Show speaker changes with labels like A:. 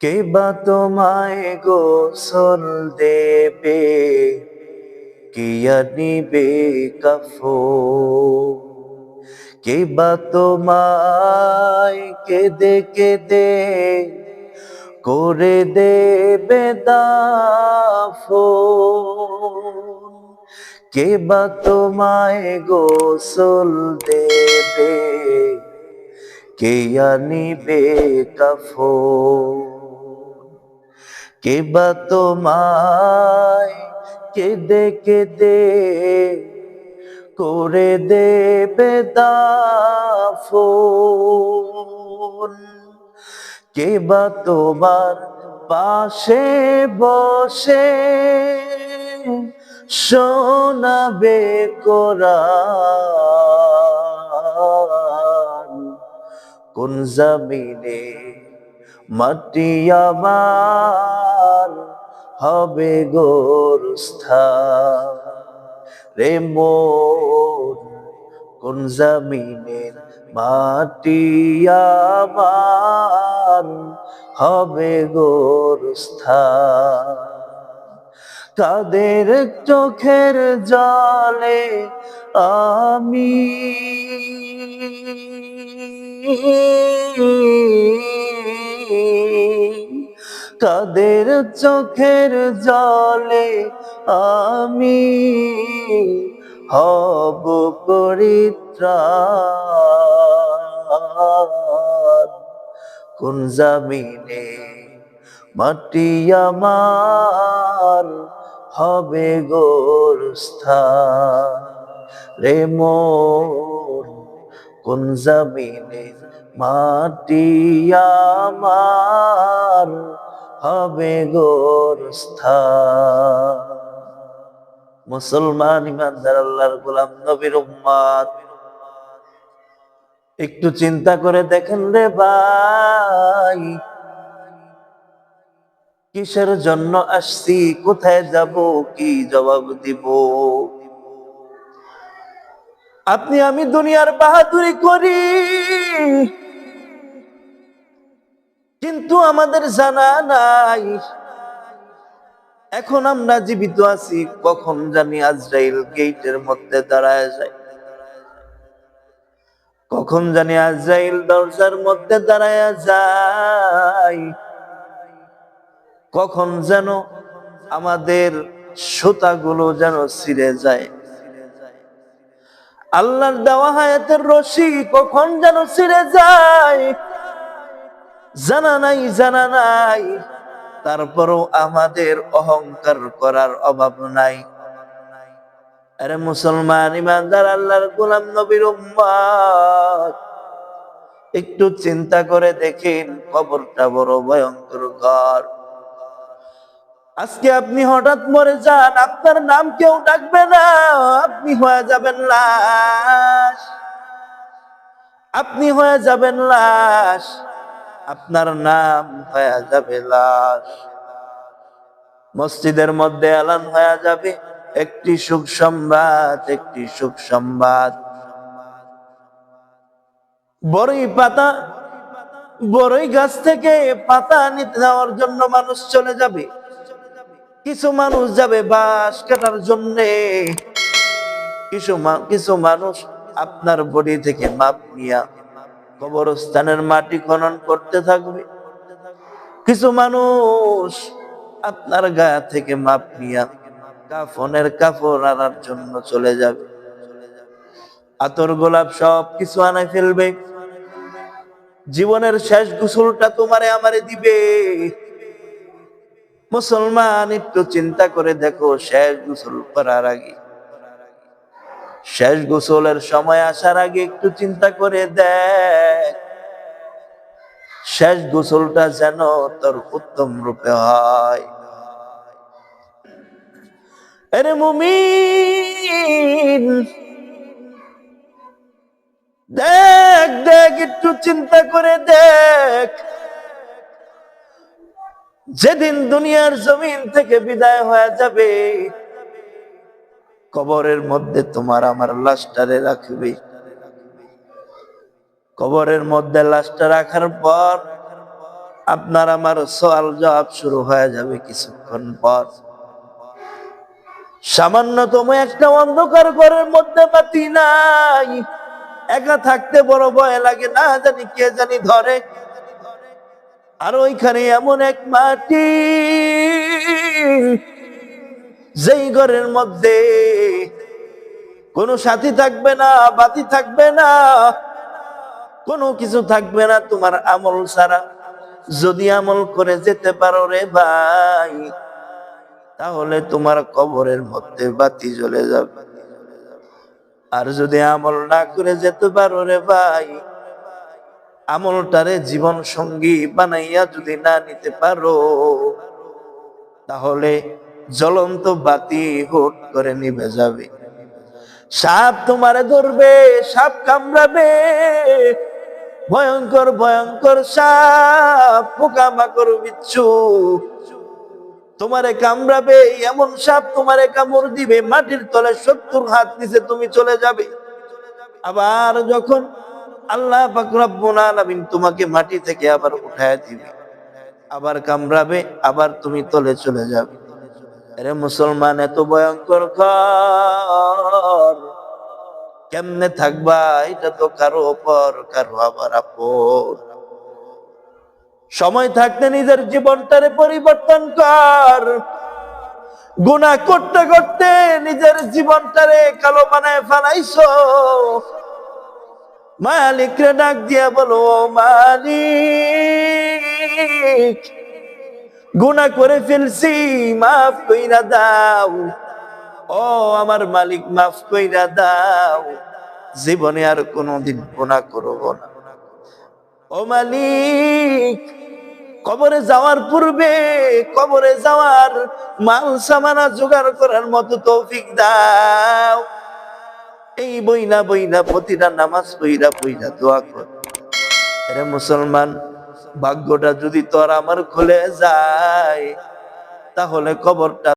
A: কে বা তোমায় গোসল দেবে? কে নিবে কাফো কে বা তোমায় কেঁদে কেঁদে করে দেবে দাফো কে বা তোমায় গোসল দেবে? কে নিবে কাফো কে বা তোমায় কেঁদে কেঁদে করে দেবে কে বা তোমার পাশে বসে শোনাবে কোরআন? কোন জমিনে মাটি আমার হবে গোরস্থান। রে মন কোন জমিনের মাটি হবে গোরস্থান। কাদের চোখের জলে আমি কাদের চোখের জলে আমি হব পরিত্রাণ? কোন জামিনে মাটি আমার হবে গোরস্থান? রে মোর, কোন জমিনে মাটি আমার হবে গোরস্থান মুসলমান ইমানদার, আল্লাহর গোলাম, নবীর উম্মাদ। একটু চিন্তা করে দেখেন রে ভাই, কিসের জন্য আসছি, কোথায় যাব, কি জবাব দিব? আপনি আমি দুনিয়ার বাহাদুরি করি কিন্তু আমাদের জানা নাই। এখন আমরা জীবিত আছি, কখন জানি আজরাইল গেটের মধ্যে দাঁড়ায় যায়। কখন জানি আজরাইল দরজার মধ্যে দাঁড়ায় যায়। কখন যেন আমাদের সুতাগুলো যেন ছিঁড়ে যায়। আল্লাহর দেওয়া হায়াতের রশি কখন যেন ছিঁড়ে যায়। জানা নাই জানা নাই। তারপরও আমাদের অহংকার করার অভাব নাই। আরে মুসলমান, ইমানদার, আল্লাহর গোলাম, নবীর একটু চিন্তা করে দেখেন, কবরটা বড় ভয়ঙ্কর ঘর। আজকে আপনি হঠাৎ মরে যান, আপনার নাম কেউ ডাকবে না, আপনি হয়ে যাবেন লাশ। আপনি হয়ে যাবেন লাশ। আপনার নাম হয়ে যাবে লাশ। মসজিদের মধ্যে এলান হয়ে যাবে। একটি সুখ সংবাদ, একটি সুখ সংবাদ। বড়ই পাতা, বড়ই গাছ থেকে পাতা নিতে যাওয়ার জন্য মানুষ চলে যাবে। কিছু মানুষ যাবে বাস কাটার জন্যে। কিছু কিছু মানুষ আপনার বডি থেকে মাপ নিয়া কবরস্থানের মাটি খনন করতে থাকবে। কিছু মানুষ আপনার গা থেকে মাপ নিয়া কাফনের কাপড় আনার জন্য চলে যাবে। আতর গোলাপ সব কিছু আনাই ফেলবে। জীবনের শেষ গোসলটা তোমারে আমারে দিবে। মুসলমান একটু চিন্তা করে দেখো শেষ গোসল করার আগে শেষ গোসলের সময় আসার আগে একটু চিন্তা করে দেখ। শেষ গোসলটা যেন তোর উত্তম রূপে হয়। দেখ দেখ, একটু চিন্তা করে দেখ। যেদিন দুনিয়ার জমিন থেকে বিদায় হয়ে যাবে কবরের মধ্যে তোমার আমার লাশটারে রাখবে। কবরের মধ্যে লাশটা রাখার পর আপনার আমার সওয়াল জবাব শুরু হয়ে যাবে কিছুক্ষণ পর। সামান্যতম একটা অন্ধকার ঘরের মধ্যে বাতি নাই। একা থাকতে বড় ভয় লাগে, না জানি কে জানি ধরে। আর ওইখানে এমন এক মাটি যেই ঘরের মধ্যে কোনো সাথী থাকবে না, বাতি থাকবে না, কোনো কিছু থাকবে না তোমার আমল ছাড়া যদি আমল করে যেতে পারো রে ভাই, তাহলে তোমার কবরের মধ্যে বাতি জ্বলে যাবে। আর যদি আমল না করে যেতে পারো রে ভাই, আমলটারে জীবন সঙ্গী বানাইয়া যদি না নিতে পারো, তাহলে জ্বলন্ত বাতি হুট করে নিভে যাবে। সাপ তোমারে ধরবে, সাপ কামড়াবে। ভয়ঙ্কর ভয়ঙ্কর সাপ, পোকামাকড়, বিচ্ছু তোমারে কামড়াবে। এমন সাপ তোমারে কামড় দিবে, মাটির তলে সত্তর হাত নিচে তুমি চলে যাবে। আবার যখন আল্লাহ ফাকরাব্বুল আলামিন তোমাকে মাটি থেকে আবার উঠায় দিবে, আবার কামড়াবে, আবার তুমি তলে চলে যাবে। আরে মুসলমান এত ভয়ঙ্কর কেমনে থাকবা? এটা তো কারও ওপর কারও আবার আপন। সময় থাকতে নিজের জীবনটারে পরিবর্তন কর। গুনাহ করতে করতে নিজের জীবনটারে কালো বানায় ফেলাইছো। মালিক রে ডাক দিয়া বলো, "ও মালিক গুনা করে ফেলছি, মাফ কইরা দাও। ও আমার মালিক, মাফ কইরা দাও। জীবনে আর কোনোদিন গুনাহ করব না। ও মালিক, কবরে যাওয়ার পূর্বে, কবরে যাওয়ার মাল সামানা জোগাড় করার মতো তৌফিক দাও। এই বইনা বইনা প্রতিটা নামাজ পইরা পইরা দোয়া কর। মুসলমান ভাগ্যটা যদি তোর আমার খুলে যায় তাহলে কবরটা